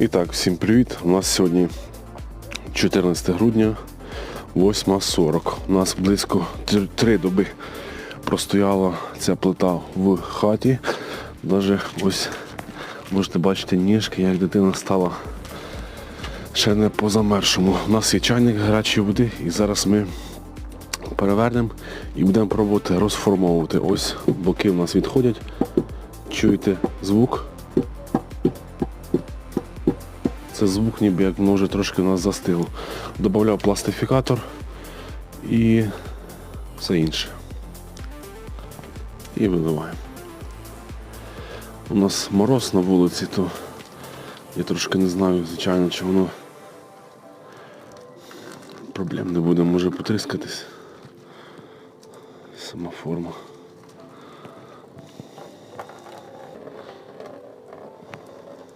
І так, всім привіт. У нас сьогодні 14 грудня, 8.40. У нас близько 3 доби простояла ця плита в хаті. Даже ось можете бачити ніжки, як дитина стала ще не по замершому. У нас є чайник гарячої води і зараз ми перевернемо і будемо пробувати розформовувати. Ось боки у нас відходять. Чуєте звук? Це звук ніби як воно вже трошки у нас застигло. Добавляв пластифікатор і все інше. І виливаємо. У нас мороз на вулиці, то я трошки не знаю, звичайно, чи воно проблем не буде, може потріскатись. Сама форма.